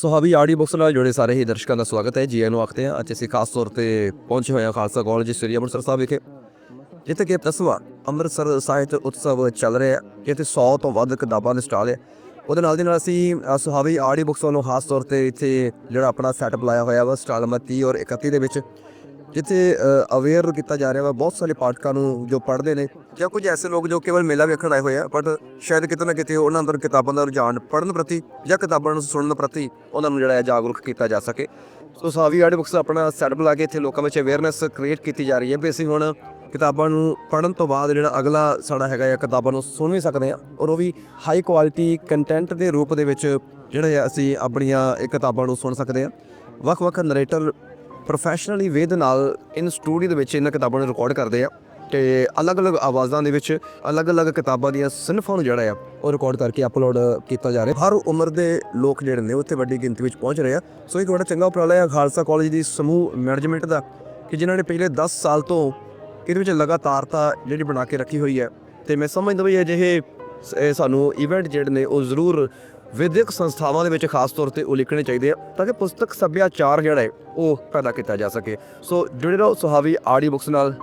ਸੁਹਾਵੀ audio books ਨਾਲ ਜੁੜੇ ਸਾਰੇ ਹੀ ਦਰਸ਼ਕਾਂ ਦਾ ਸਵਾਗਤ ਹੈ। ਜੀ ਆਇਆਂ ਨੂੰ ਆਖਦੇ ਹਾਂ, ਅੱਜ ਅਸੀਂ ਖਾਸ ਤੌਰ ਤੇ ਪਹੁੰਚੇ ਹੋਏ ਹਾਂ ਖਾਲਸਾ ਕਾਲਜ ਸ੍ਰੀ ਅੰਮ੍ਰਿਤਸਰ ਸਾਹਿਬ ਵਿਖੇ, ਜਿੱਥੇ ਕਿ ਦਸਵਾਂ ਅੰਮ੍ਰਿਤਸਰ ਸਾਹਿਤ ਉਤਸਵ ਚੱਲ ਰਿਹਾ ਹੈ, ਜਿੱਥੇ 100 ਤੋਂ ਵੱਧ ਕਿਤਾਬਾਂ ਦੇ ਸਟਾਲ ਹੈ। ਉਹਦੇ ਨਾਲ ਦੀ ਨਾਲ ਅਸੀਂ ਸੁਹਾਵੀ ਆਡੀਓ ਬੁੱਕਸ ਵੱਲੋਂ ਖਾਸ ਤੌਰ ਤੇ ਇੱਥੇ ਜਿਹੜਾ ਆਪਣਾ ਸੈਟਅਪ ਲਾਇਆ ਹੋਇਆ ਵਾ, ਸਟਾਲ ਨੰਬਰ 30 ਔਰ 31 ਦੇ ਵਿੱਚ ਜਿੱਥੇ ਅਵੇਅਰ ਕੀਤਾ ਜਾ ਰਿਹਾ ਵਾ ਬਹੁਤ ਸਾਰੇ ਪਾਠਕਾਂ ਨੂੰ ਜੋ ਪੜ੍ਹਦੇ ਨੇ ਜਾਂ ਕੁਝ ਐਸੇ ਲੋਕ ਜੋ ਕੇਵਲ ਮੇਲਾ ਵੇਖਣ ਆਏ ਹੋਏ ਆ ਬਟ ਸ਼ਾਇਦ ਕਿਤੇ ਨਾ ਕਿਤੇ ਉਹਨਾਂ ਅੰਦਰ ਕਿਤਾਬਾਂ ਦਾ ਰੁਝਾਨ ਪੜ੍ਹਨ ਪ੍ਰਤੀ ਜਾਂ ਕਿਤਾਬਾਂ ਨੂੰ ਸੁਣਨ ਪ੍ਰਤੀ ਉਹਨਾਂ ਨੂੰ ਜਿਹੜਾ ਹੈ ਜਾਗਰੂਕ ਕੀਤਾ ਜਾ ਸਕੇ। ਸੋ ਸਾਵੀ ਆਡੀਓ ਬੁੱਕਸ ਆਪਣਾ ਸੈਟਅਪ ਲਾ ਕੇ ਇੱਥੇ ਲੋਕਾਂ ਵਿੱਚ ਅਵੇਅਰਨੈਸ ਕ੍ਰੀਏਟ ਕੀਤੀ ਜਾ ਰਹੀ ਹੈ ਵੀ ਅਸੀਂ ਹੁਣ ਕਿਤਾਬਾਂ ਨੂੰ ਪੜ੍ਹਨ ਤੋਂ ਬਾਅਦ ਜਿਹੜਾ ਅਗਲਾ ਸਾਡਾ ਹੈਗਾ ਹੈ ਕਿਤਾਬਾਂ ਨੂੰ ਸੁਣ ਵੀ ਸਕਦੇ ਹਾਂ ਔਰ ਉਹ ਵੀ ਹਾਈ ਕੁਆਲਿਟੀ ਕੰਟੈਂਟ ਦੇ ਰੂਪ ਦੇ ਵਿੱਚ ਜਿਹੜੇ ਆ ਅਸੀਂ ਆਪਣੀਆਂ ਇਹ ਕਿਤਾਬਾਂ ਨੂੰ ਸੁਣ ਸਕਦੇ ਹਾਂ। ਵੱਖ-ਵੱਖ ਨਰੇਟਰ ਪ੍ਰੋਫੈਸ਼ਨਲੀ ਵੇ ਦੇ ਨਾਲ ਇਨ ਸਟੂਡੀਓ ਦੇ ਵਿੱਚ ਇਹਨਾਂ ਕਿਤਾਬਾਂ ਨੂੰ ਰਿਕਾਰਡ ਕਰਦੇ ਆ ਤੇ ਅਲੱਗ-ਅਲੱਗ ਆਵਾਜ਼ਾਂ ਦੇ ਵਿੱਚ ਅਲੱਗ-ਅਲੱਗ ਕਿਤਾਬਾਂ ਦੀਆਂ ਸਿਨਫਾਂ ਨੂੰ ਜਿਹੜਾ ਆ ਉਹ ਰਿਕਾਰਡ ਕਰਕੇ ਅਪਲੋਡ ਕੀਤਾ ਜਾ ਰਿਹਾ। ਹਰ ਉਮਰ ਦੇ ਲੋਕ ਜਿਹੜੇ ਨੇ ਉੱਥੇ ਵੱਡੀ ਗਿਣਤੀ ਵਿੱਚ ਪਹੁੰਚ ਰਹੇ ਆ। ਸੋ ਇੱਕ ਬੜਾ ਚੰਗਾ ਉਪਰਾਲਾ ਆ ਖਾਲਸਾ ਕਾਲਜ ਦੀ ਸਮੂਹ ਮੈਨੇਜਮੈਂਟ ਦਾ ਕਿ ਜਿਨ੍ਹਾਂ ਨੇ ਪਿਛਲੇ 10 ਸਾਲ ਤੋਂ ਇਹਦੇ ਵਿੱਚ ਲਗਾਤਾਰਤਾ ਜਿਹੜੀ ਬਣਾ ਕੇ ਰੱਖੀ ਹੋਈ ਹੈ। ਤੇ ਮੈਂ ਸਮਝਦਾ ਵੀ ਅਜਿਹੇ ਇਹ ਸਾਨੂੰ ਇਵੈਂਟ ਜਿਹੜੇ ਨੇ ਉਹ ਜ਼ਰੂਰ ਵਿਦਿਅਕ ਸੰਸਥਾਵਾਂ ਦੇ ਵਿੱਚ ਖਾਸ ਤੌਰ ਤੇ ਉਲੀਕਣੇ ਚਾਹੀਦੇ ਆ ਤਾਂ ਕਿ ਪੁਸਤਕ ਸੱਭਿਆਚਾਰ ਜਿਹੜਾ ਹੈ ਉਹ ਪੈਦਾ ਕੀਤਾ ਜਾ ਸਕੇ। ਸੋ ਜੁੜੇ ਰਹੋ ਸੁਹਾਵੀ ਆਡੀਓ ਬੁੱਕਸ ਨਾਲ।